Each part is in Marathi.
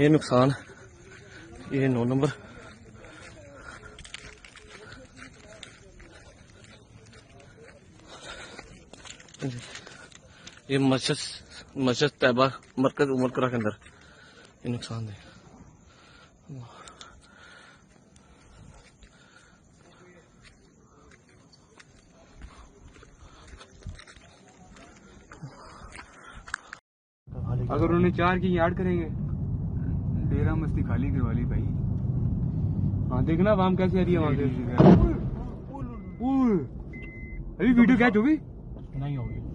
ये नुकसान, ये नौ नंबर। ये मस्जिद मस्जिद तैबा मरकज उमरकरा के अंदर। ये नुकसान है। अगर उन्हें चार की याद करेंगे। डेरा मस्ती खाली करवा ली भाई। हाँ देखना वाम कैसे आ रही है वहां से। अभी वीडियो कैच होगी? नहीं होगी।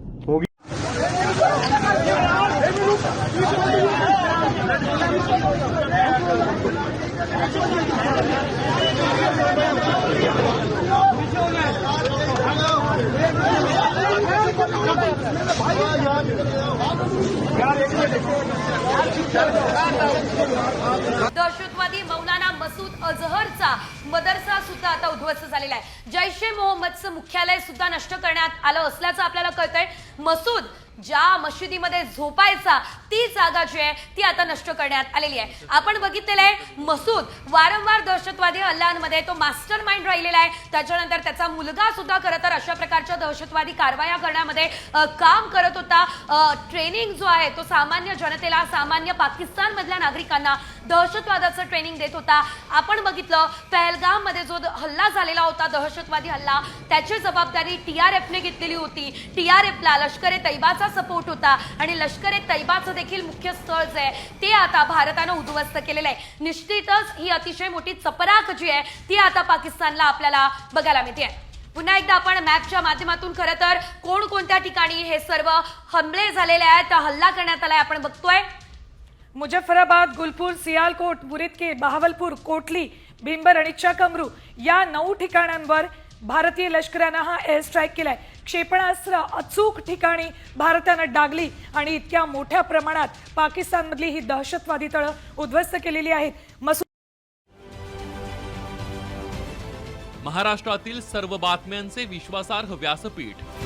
दहशतवादी मौलाना मसूद अजहरचा मदरसा सुद्धा आता उद्ध्वस्त झालेला आहे. जैश ए मोहम्मदचं मुख्यालय सुद्धा नष्ट करण्यात आलं असल्याचं आपल्याला कळतंय. मसूद ज्या मशिदीमध्ये झोपायचा ती जागा जी आहे ती आता नष्ट करण्यात आलेली आहे. आपण बघितलेलं आहे मसूद वारंवार दहशतवादी हल्ल्यांमध्ये तो मास्टर माइंड राहिलेला आहे. त्याच्यानंतर त्याचा मुलगा सुद्धा खरं तर अशा प्रकारच्या दहशतवादी कारवाया करण्यामध्ये काम करत होता. ट्रेनिंग जो आहे तो सामान्य जनतेला सामान्य पाकिस्तानमधल्या नागरिकांना दहशतवादाचं ट्रेनिंग देत होता. आपण बघितलं पहलगाममध्ये जो द- हल्ला झालेला होता दहशतवादी हल्ला त्याची जबाबदारी टीआरएफने घेतलेली होती. टीआरएफला लष्कर ए तैबाचा सपोर्ट होता आणि लष्कर ए तैबाचं देखील मुख्य स्थळ जे आहे ते आता भारतानं उद्ध्वस्त केलेलं आहे. निश्चितच ही अतिशय मोठी चपराक जी आहे ती आता पाकिस्तानला आपल्याला बघायला मिळते पुन्हा एकदा आपण मॅपच्या माध्यमातून खरं तर कोणकोणत्या ठिकाणी हे सर्व हमले झालेले आहेत हल्ला करण्यात आलाय आपण बघतोय. मुजफ्फराबाद गुलपूर सियालकोट मुरिदके बहावलपूर कोटली भिंबर आणि चकमरू या नऊ ठिकाणांवर भारतीय लष्करानं हा एअर स्ट्राईक केलाय. क्षेपणास्त्र अचूक ठिकाणी भारतानं डागली आणि इतक्या मोठ्या प्रमाणात पाकिस्तानमधली ही दहशतवादी तळं उद्ध्वस्त केलेली आहेत. मसू महाराष्ट्रातील सर्व बातम्यांचे विश्वासार्ह व्यासपीठ